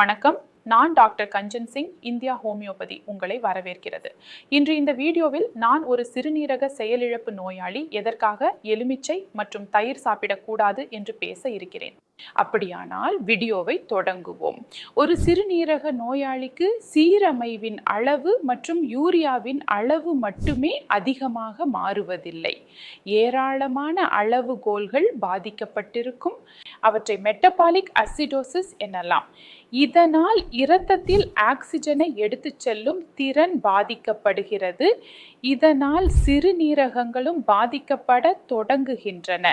வணக்கம். நான் doctor Kanchan Singh India homeopathy உங்களை வரவேற்கிறது. இன்று இந்த வீடியோவில் நான் ஒரு சிறுநீரக செயலிழப்பு நோயாளி எதற்காக? எலுமிச்சை மற்றும் தயிர் சாப்பிடக்கூடாது என்று பேச இருக்கிறேன். அப்படியானால் வீடியோவை தொடங்குவோம். ஒரு சிறுநீரக நோயாளிக்கு சீரமைவின் அளவு மற்றும் யூரியாவின் அளவு மட்டுமே அதிகமாக மாறுவதில்லை. ஏராளமான அளவுகோல்கள் பாதிக்கப்பட்டிருக்கும். அவற்றை மெட்டபாலிக் அசிடோசிஸ் எனலாம். இதனால் இரத்தத்தில் ஆக்சிஜனை எடுத்துச் செல்லும் திறன் பாதிக்கப்படுகிறது. இதனால் சிறுநீரகங்களும் பாதிக்கப்பட தொடங்குகின்றன.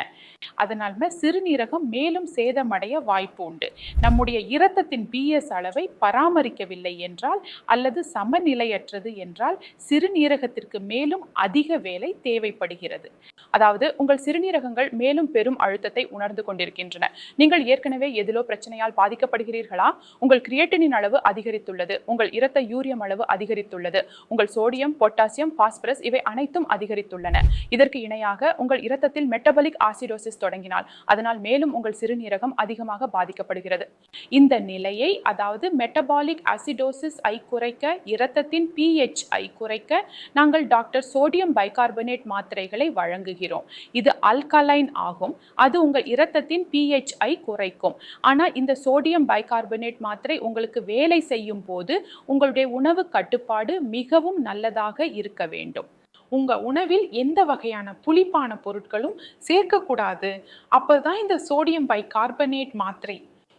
அதனால் சிறுநீரகம் மேலும் சேத சேதமடைய வாய்ப்பு உண்டு. நம்முடைய இரத்தத்தின் பிஎஸ் அளவை பராமரிக்கவில்லை என்றால் அல்லது சமநிலையற்றது என்றால் சிறுநீரகத்திற்கு மேலும் அதிக வேலை தேவைப்படுகிறது. அதாவது உங்கள் சிறுநீரகங்கள் மேலும் பெரும் அழுத்தத்தை உணர்ந்து கொண்டிருக்கின்றன. நீங்கள் ஏற்கனவே எதிலோ பிரச்சனையால் பாதிக்கப்படுகிறீர்களா? உங்கள் கிரியேட்டினின் அளவு அதிகரித்துள்ளது. உங்கள் இரத்த யூரியம் அளவு அதிகரித்துள்ளது. உங்கள் சோடியம் பொட்டாசியம் பாஸ்பரஸ் இவை அனைத்தும் அதிகரித்துள்ளன. இதற்கு இணையாக உங்கள் இரத்தத்தில் மெட்டபலிக் ஆசிடோசிஸ் தொடங்கினால் அதனால் மேலும் உங்கள் சிறுநீரகம் அதிகமாக பாதிக்கப்படுகிறது. இந்த நிலையை அதாவது மெட்டபாலிக் அசிடோசிஸ் ஐ குறைக்க இரத்தத்தின் பிஹெச் ஐ குறைக்க நாங்கள் டாக்டர் சோடியம் பைகார்பனேட் மாத்திரைகளை வழங்குகிறோம். இது அல்கலைன் ஆகும். அது உங்கள் இரத்தத்தின் பிஹெச் ஐ குறைக்கும். ஆனால் இந்த சோடியம் பைகார்பனேட் மாத்திரை உங்களுக்கு வேலை செய்யும் போது உங்களுடைய உணவு கட்டுப்பாடு மிகவும் நல்லதாக இருக்க வேண்டும். உங்கள் உணவில் எந்த வகையான புளிப்பான பொருட்களும் சேர்க்கக்கூடாது. அப்பதான் இந்த சோடியம் பைகார்பனேட் மாத்திரை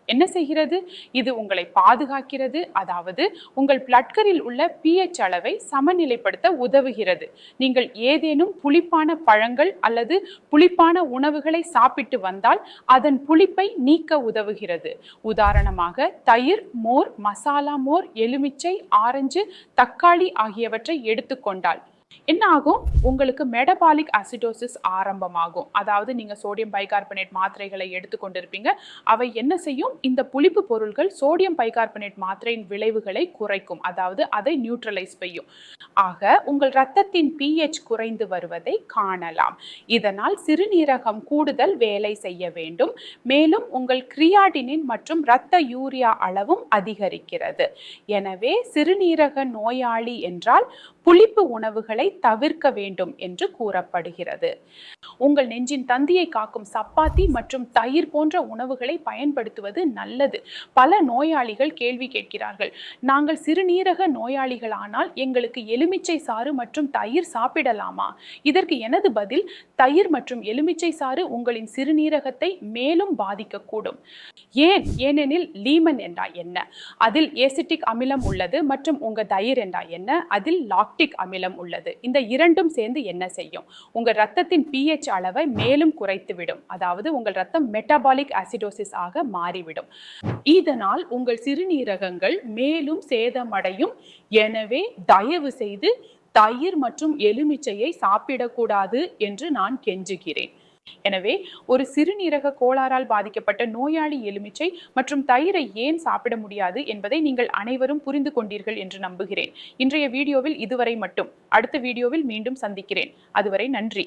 என்ன செய்கிறது? இது உங்களை பாதுகாக்கிறது. அதாவது உங்கள் பிளட்கரில் உள்ள பிஹெச் அளவை சமநிலைப்படுத்த உதவுகிறது. நீங்கள் ஏதேனும் புளிப்பான பழங்கள் அல்லது புளிப்பான உணவுகளை சாப்பிட்டு வந்தால் அதன் புளிப்பை நீக்க உதவுகிறது. உதாரணமாக தயிர் மோர் மசாலா மோர் எலுமிச்சை ஆரஞ்சு தக்காளி ஆகியவற்றை எடுத்துக்கொண்டால் என்ன ஆகும் உங்களுக்கு மெடபாலிக் அசிடோசிஸ் ஆரம்பமாகும். அதாவது நீங்க சோடியம் பைகார்பனேட் மாத்திரைகளை எடுத்துக்கொண்டிருப்பீங்க அவை என்ன செய்யும்? இந்த புளிப்பு பொருட்கள் சோடியம் பைகார்பனேட் மாத்திரையின் விளைவுகளை குறைக்கும். அதாவது அதை நியூட்ரலைஸ் செய்யும். ஆக உங்கள் ரத்தத்தின் பிஹெச் குறைந்து வருவதை காணலாம். இதனால் சிறுநீரகம் கூடுதல் வேலை செய்ய வேண்டும். மேலும் உங்கள் கிரியாடினின் மற்றும் இரத்த யூரியா அளவும் அதிகரிக்கிறது. எனவே சிறுநீரக நோயாளி என்றால் புளிப்பு உணவுகள் தவிர்க்க வேண்டும் என்று கூறப்படுகிறது. உங்கள் நெஞ்சின் தந்தியை காக்கும் சப்பாத்தி மற்றும் தயிர் போன்ற உணவுகளை பயன்படுத்துவது நல்லது. பல நோயாளிகள் கேள்வி கேட்கிறார்கள். நாங்கள் சிறுநீரக நோயாளிகளானால் எங்களுக்கு எலுமிச்சை சாறு மற்றும் தயிர் சாப்பிடலாமா? இதற்கு எனது பதில் தயிர் மற்றும் எலுமிச்சை சாறு உங்களின் சிறுநீரகத்தை மேலும் பாதிக்கக்கூடும். ஏன்? ஏனெனில் லீமன் என்றா என்ன? அதில் ஏசிட்டிக் அமிலம் உள்ளது மற்றும் உங்க தயிர் என்றால் என்ன? அதில் லாக்டிக் அமிலம் உள்ளது. இந்த இரண்டும் சேர்ந்து என்ன செய்யும்? உங்கள் ரத்தத்தின் பிஹெச் அளவை மேலும் குறைத்துவிடும். அதாவது உங்கள் ரத்தம் மெட்டபாலிக் அசிடோசிஸ் ஆக மாறிவிடும். இதனால் உங்கள் சிறுநீரகங்கள் மேலும் சேதமடையும். எனவே தயவு செய்து தயிர் மற்றும் எலுமிச்சையை சாப்பிடக்கூடாது என்று நான் கெஞ்சுகிறேன். எனவே ஒரு சிறுநீரக கோளாறால் பாதிக்கப்பட்ட நோயாளி எலுமிச்சை மற்றும் தயிரை ஏன் சாப்பிட முடியாது என்பதை நீங்கள் அனைவரும் புரிந்து கொண்டீர்கள் என்று நம்புகிறேன். இன்றைய வீடியோவில் இதுவரை மட்டும். அடுத்த வீடியோவில் மீண்டும் சந்திக்கிறேன். அதுவரை நன்றி.